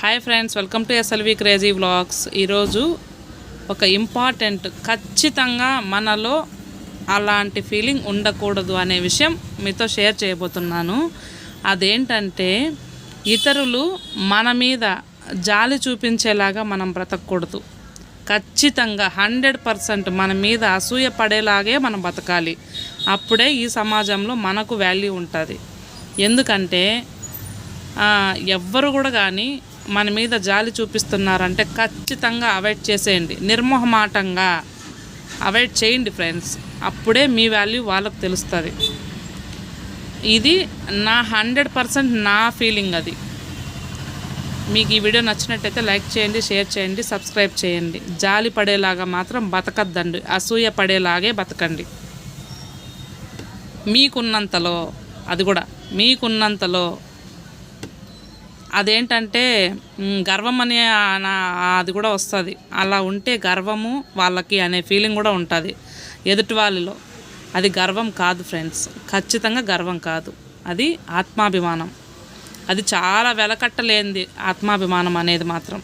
Hi friends welcome to SLV crazy vlogs ఈరోజు ఒక important ఖచ్చితంగా మనలో అలాంటి ఫీలింగ్ ఉండకూడదు అనే విషయం మీతో షేర్ చేయబోతున్నాను. అదేంటంటే ఇతరులు మన మీద జాలి చూపించేలాగా మనం బ్రతకూడదు. ఖచ్చితంగా హండ్రెడ్ పర్సెంట్ మన మీద అసూయ పడేలాగే మనం బతకాలి. అప్పుడే ఈ సమాజంలో మనకు వాల్యూ ఉంటుంది. ఎందుకంటే ఎవ్వరు కూడా కానీ మన మీద జాలి చూపిస్తున్నారంటే ఖచ్చితంగా అవాయిడ్ చేసేయండి. నిర్మోహమాటంగా అవాయిడ్ చేయండి ఫ్రెండ్స్. అప్పుడే మీ వాల్యూ వాళ్ళకు తెలుస్తుంది. ఇది నా హండ్రెడ్ పర్సెంట్ నా ఫీలింగ్ అది. మీకు ఈ వీడియో నచ్చినట్టయితే లైక్ చేయండి షేర్ చేయండి సబ్స్క్రైబ్ చేయండి. జాలి పడేలాగా మాత్రం బతకద్దండి. అసూయ పడేలాగే బతకండి. మీకున్నంతలో అది కూడా మీకున్నంతలో అదేంటంటే గర్వం అనే నా- అది కూడా వస్తుంది. అలా ఉంటే గర్వము వాళ్ళకి అనే ఫీలింగ్ కూడా ఉంటుంది ఎదుటి వాళ్ళలో. అది గర్వం కాదు ఫ్రెండ్స్. ఖచ్చితంగా గర్వం కాదు. అది ఆత్మాభిమానం. అది చాలా వెలకట్టలేనిది ఆత్మాభిమానం అనేది మాత్రం.